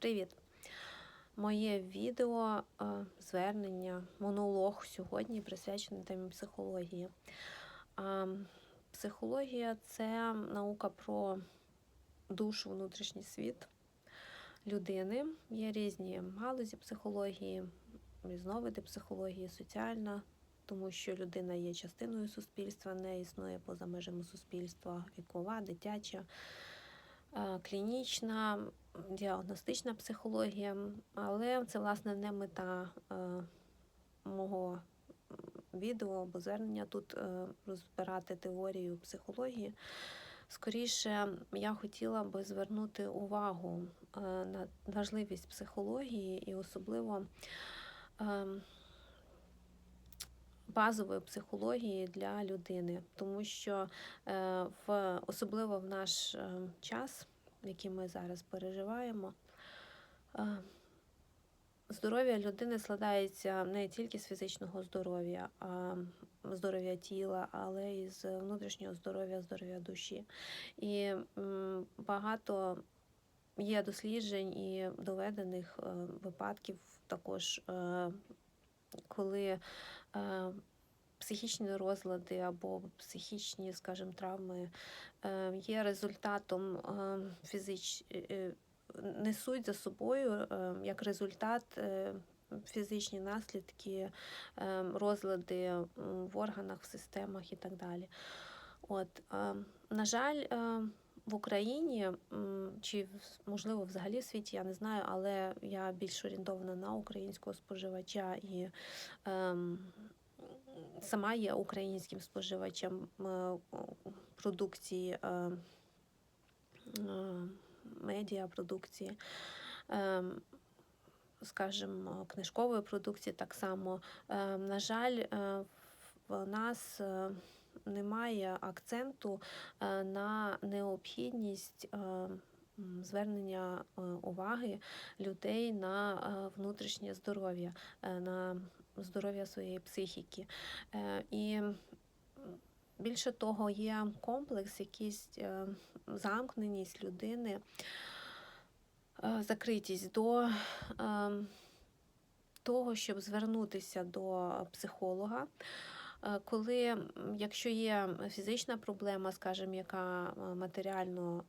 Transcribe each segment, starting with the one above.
Привіт! Моє відео, е, звернення, монолог сьогодні присвячений темі психології. Психологія це наука про душу, внутрішній світ людини. Є різні галузі психології, різновиди психології, соціальна, тому що людина є частиною суспільства, не існує поза межами суспільства, вікова, дитяча. е, Клінічна, діагностична психологія, але це, власне, не мета е, мого відео або звернення тут е, розбирати теорію психології. Скоріше, я хотіла би звернути увагу е, на важливість психології і особливо базової психології для людини, тому що в особливо в наш час, який ми зараз переживаємо, здоров'я людини складається не тільки з фізичного здоров'я, а здоров'я тіла, але і з внутрішнього здоров'я, здоров'я душі. І багато є досліджень і доведених е, випадків також, е, коли е, психічні розлади або психічні, скажімо, травми е, є результатом е, фізич... е, несуть за собою як результат фізичні наслідки, розлади в органах, в системах і так далі. От, на жаль, в Україні чи можливо взагалі в світі, я не знаю, але я більш орієнтована на українського споживача і ем, сама є українським споживачем е, продукції, е, е, медіа продукції. Скажімо, книжкової продукції так само. На жаль, в нас немає акценту на необхідність звернення уваги людей на внутрішнє здоров'я, на здоров'я своєї психіки. Е, І більше того, є комплекс, якийсь е, замкненість людини, е, закритість до того, щоб звернутися до психолога. Коли, якщо є фізична проблема, скажімо, яка матеріально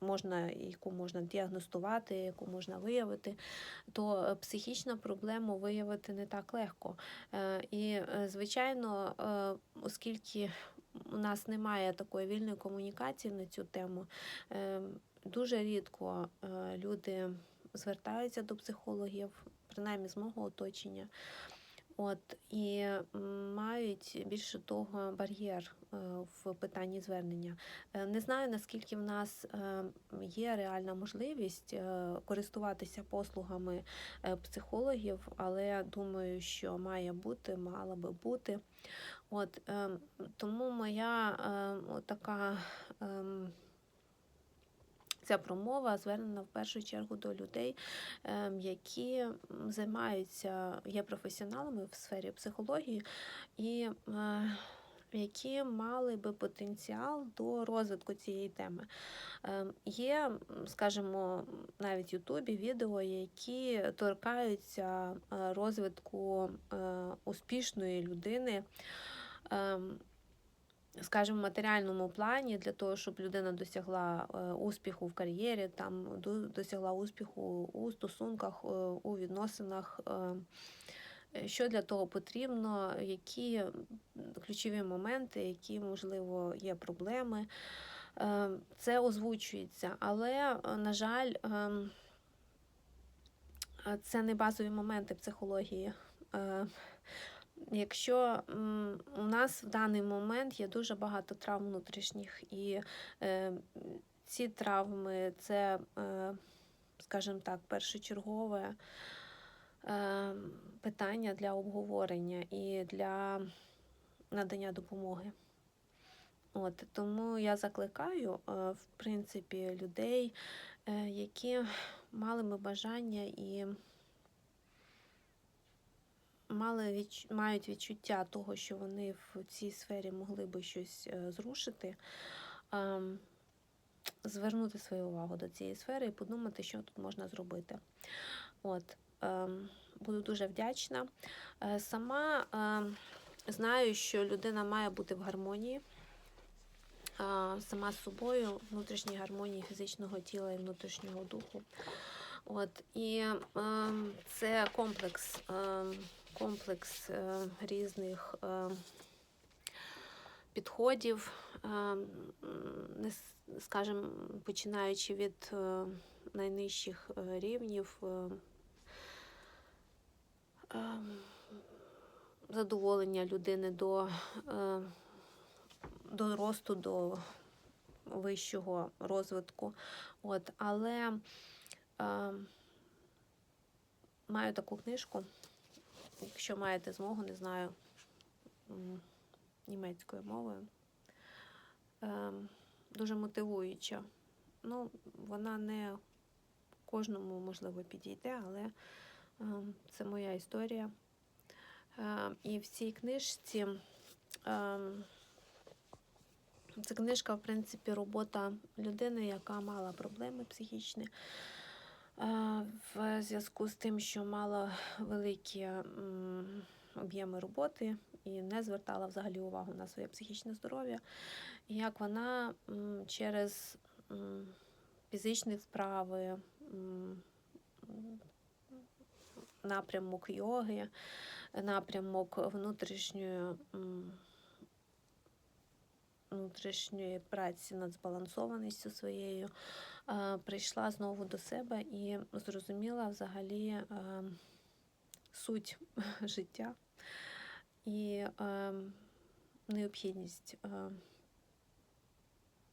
можна, яку можна діагностувати, яку можна виявити, то е, психічну проблему виявити не так легко. Е, І, е, звичайно, оскільки у нас немає такої вільної комунікації на цю тему, дуже рідко люди звертаються до психологів, принаймні з мого оточення. От і мають більше того бар'єр е, в питанні звернення. Е, Не знаю наскільки в нас е, є реальна можливість користуватися послугами психологів, але думаю, що має бути, мала би бути. От е, тому моя така. Ем, Ця промова звернена в першу чергу до людей, ем, які займаються, є професіоналами в сфері психології і е, які мали би потенціал до розвитку цієї теми. Ем, Є, скажімо, навіть в Ютубі відео, які торкаються е, розвитку е, успішної людини. Скажімо, матеріальному плані для того, щоб людина досягла е, успіху в кар'єрі, там досягла успіху у стосунках, е, у відносинах. е, Що для того потрібно, які ключові моменти, які, можливо, є проблеми. Це озвучується, але, на жаль, це не базові моменти психології. Якщо у нас в даний момент є дуже багато травм внутрішніх, і е, ці травми це, е, скажімо так, першочергове е, питання для обговорення і для надання допомоги. От, тому я закликаю, е, в принципі, людей, е, які мали би бажання і мали відч... мають відчуття того, що вони в цій сфері могли би щось е, зрушити. ем, звернути свою увагу до цієї сфери і подумати, що тут можна зробити. От, ем, буду дуже вдячна. Е, Сама ем, знаю, що людина має бути в гармонії. Сама з собою, внутрішній гармонії фізичного тіла і внутрішнього духу. От, і ем, це комплекс, комплекс е, різних е, підходів, не скажем, починаючи від е, найнижчих е, рівнів. е, задоволення людини до, е, до росту, до вищого розвитку. От, але е, маю таку книжку, якщо маєте змогу, не знаю, німецькою мовою. Е, дуже мотивуюча. Ну, вона не кожному, можливо, підійде, але е, це моя історія. Е, І в цій книжці це книжка, в принципі, робота людини, яка мала проблеми психічні. В зв'язку з тим, що мала великі об'єми роботи і не звертала взагалі увагу на своє психічне здоров'я, як вона через фізичні вправи, напрямок йоги, напрямок внутрішньої, внутрішньої праці над збалансованістю своєю, прийшла знову до себе і зрозуміла взагалі суть життя і необхідність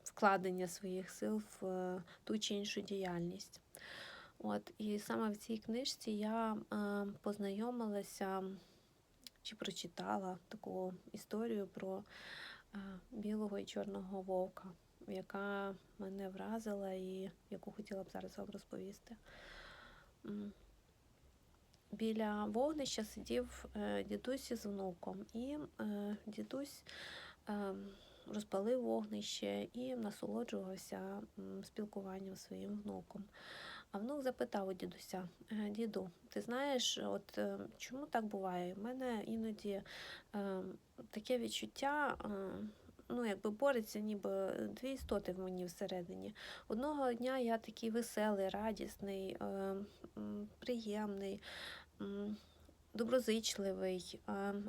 вкладення своїх сил в ту чи іншу діяльність. От, і саме в цій книжці я познайомилася чи прочитала таку історію про білого і чорного вовка, яка мене вразила і яку хотіла б зараз вам розповісти. Біля вогнища сидів е, дідусь із внуком, і е, дідусь е, розпалив вогнище і насолоджувався спілкуванням своїм внуком. А внук запитав у дідуся: «Е, Діду, ти знаєш, от е, чому так буває? У мене іноді е, таке відчуття, е, ну, якби бореться, ніби дві істоти в мені всередині. Одного дня я такий веселий, радісний, е, приємний. Доброзичливий,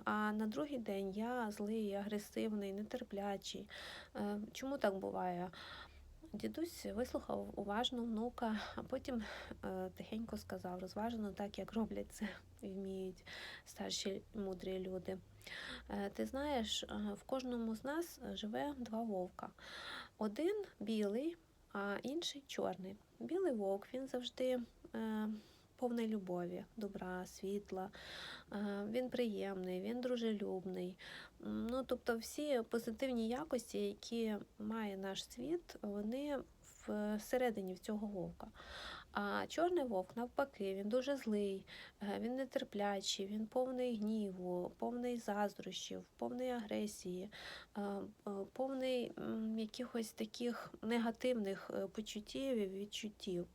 а на другий день я злий, агресивний, нетерплячий. Чому так буває? Дідусь вислухав уважно внука, а потім е, тихенько сказав, розважено так, як роблять це вміють старші мудрі люди. Е, ти знаєш, е, в кожному з нас живе два вовка. Один білий, а інший чорний. Білий вовк він завжди е, повний любові, добра, світла. Е, він приємний, він дружелюбний. Ну, тобто всі позитивні якості, які має наш світ, вони всередині в цього вовка. А чорний вовк, навпаки, він дуже злий, е, він нетерплячий, він повний гніву, повний заздрощів, повний агресії, е, е, повний якихось таких негативних почуттів і відчуттів.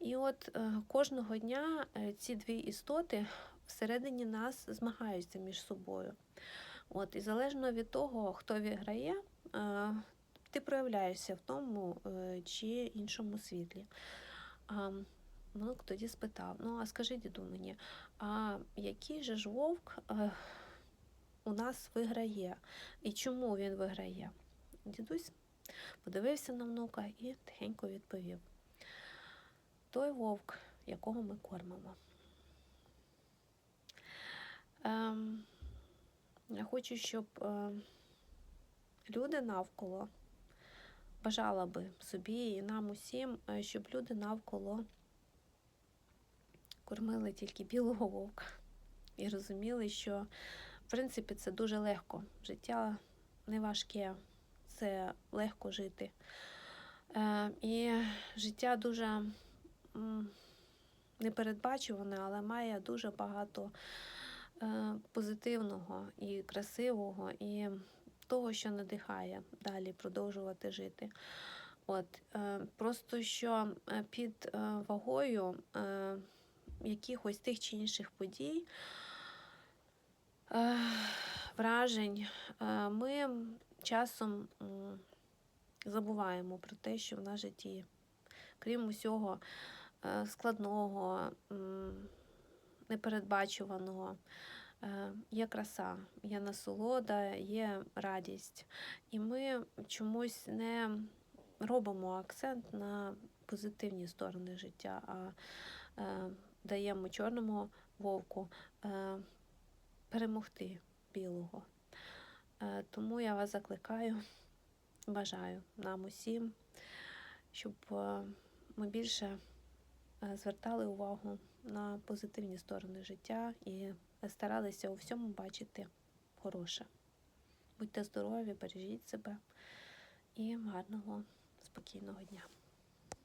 І от кожного дня ці дві істоти всередині нас змагаються між собою. От, і залежно від того, хто виграє, е, ти проявляєшся в тому е, чи іншому світлі. Внук тоді спитав: ну, а скажи, діду мені, а який же ж вовк е, у нас виграє? І чому він виграє? Дідусь подивився на внука і тихенько відповів: той вовк, якого ми кормимо. Ем, я хочу, щоб е, люди навколо бажала би собі і нам усім, е, щоб люди навколо кормили тільки білого вовка і розуміли, що в принципі це дуже легко. Життя не важке, це легко жити. Е, і життя дуже непередбачуване, але має дуже багато позитивного і красивого, і того, що надихає далі продовжувати жити. От, е, просто що е, під е, вагою е, якихось тих чи інших подій, е, вражень, е, ми часом забуваємо про те, що в нас житті, крім усього е, складного, непередбачуваного, е, є краса, є насолода, є радість. І ми чомусь не робимо акцент на позитивні сторони життя, а е, даємо чорному вовку е, перемогти білого. Тому я вас закликаю, бажаю нам усім, щоб ми більше звертали увагу на позитивні сторони життя і старалися у всьому бачити хороше. Будьте здорові, бережіть себе і гарного, спокійного дня.